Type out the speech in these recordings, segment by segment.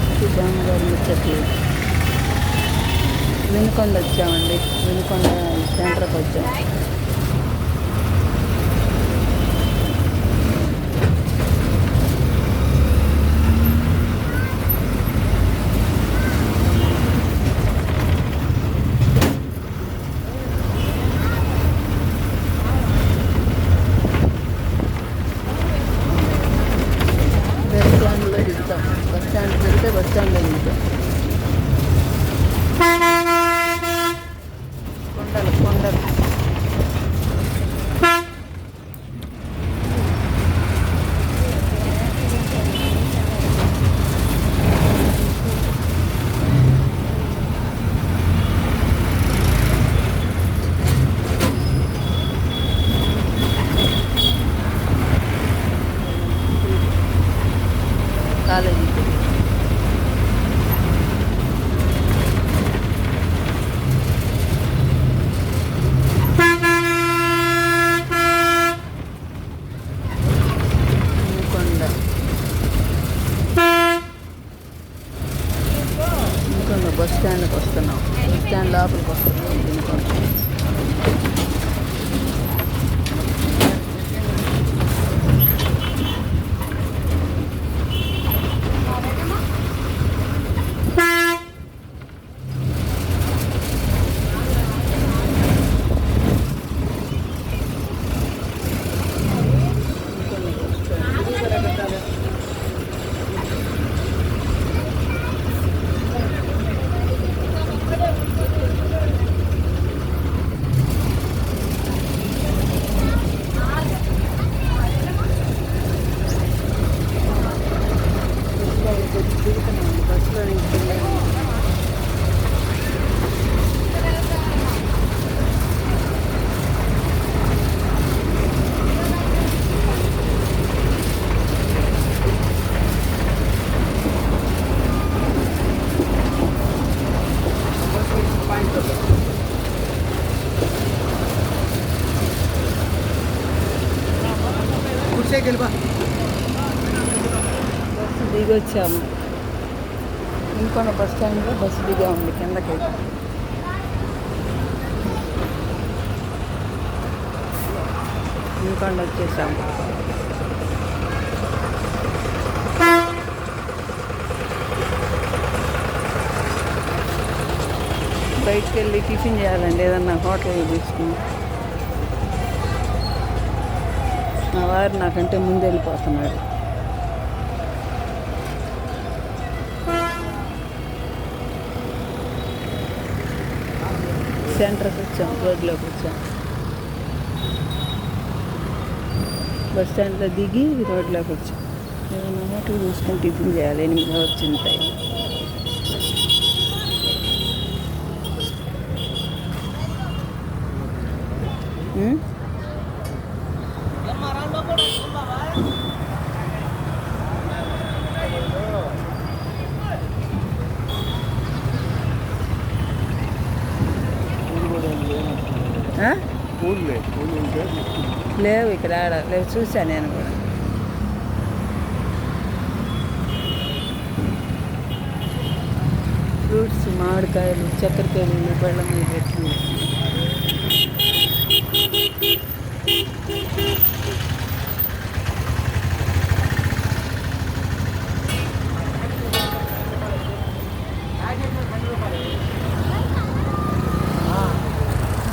పచ్చి బామ్మగారు ముచ్చట్లు వినుకొండ వచ్చామండి. వినుకొండ సెంటర్కి వచ్చాం బస్ స్టాండ్లో దిగుతాం బస్ స్టాండ్ వెళ్తే బస్ స్టాండ్లో దిగుతాం కొండలు కొండలు కాలేజీ బస్ స్టాండ్కి వస్తున్నాం. బస్ స్టాండ్ లోపలికి వస్తున్నాం వినుకొండ వినుకొండ బస్ స్టాండ్ బస్సులో దిగుతున్నాం బస్సులో దిగుతున్నాం బస్సు వచ్చాము ఇంకొన బస్ స్టాండ్లో బస్సు దిగా ఉంది కిందకి. ఇంకొండ వచ్చేసాము. బయటికి వెళ్ళి టిఫిన్ చేయాలండి ఏదన్నా హోటల్ తీసుకుని. మా వారు నాకంటే ముందు వెళ్ళిపోతున్నాడు సెంటర్కి వచ్చాం రోడ్లోకి వచ్చాం బస్ స్టాండ్లో దిగి రోడ్లోకి వచ్చాం ఏదైనా హోటల్ చూసుకొని టిఫిన్ చేయాలి ఎనిమిది వచ్చింది టైం లేవు ఇక్కడ ఆడ లేవు చూసా నేను కూడా ఫ్రూట్స్ మామిడికాయలు చక్కెరకాయలు బెల్లం మీద పెట్టి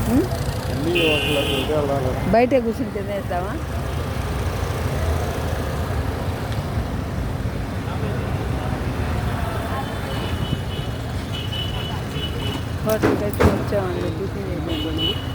ఉం? బయట కూర్చుని తినేద్దామా హోటల్కి అయితే వచ్చామండి టిఫిన్ చేసాం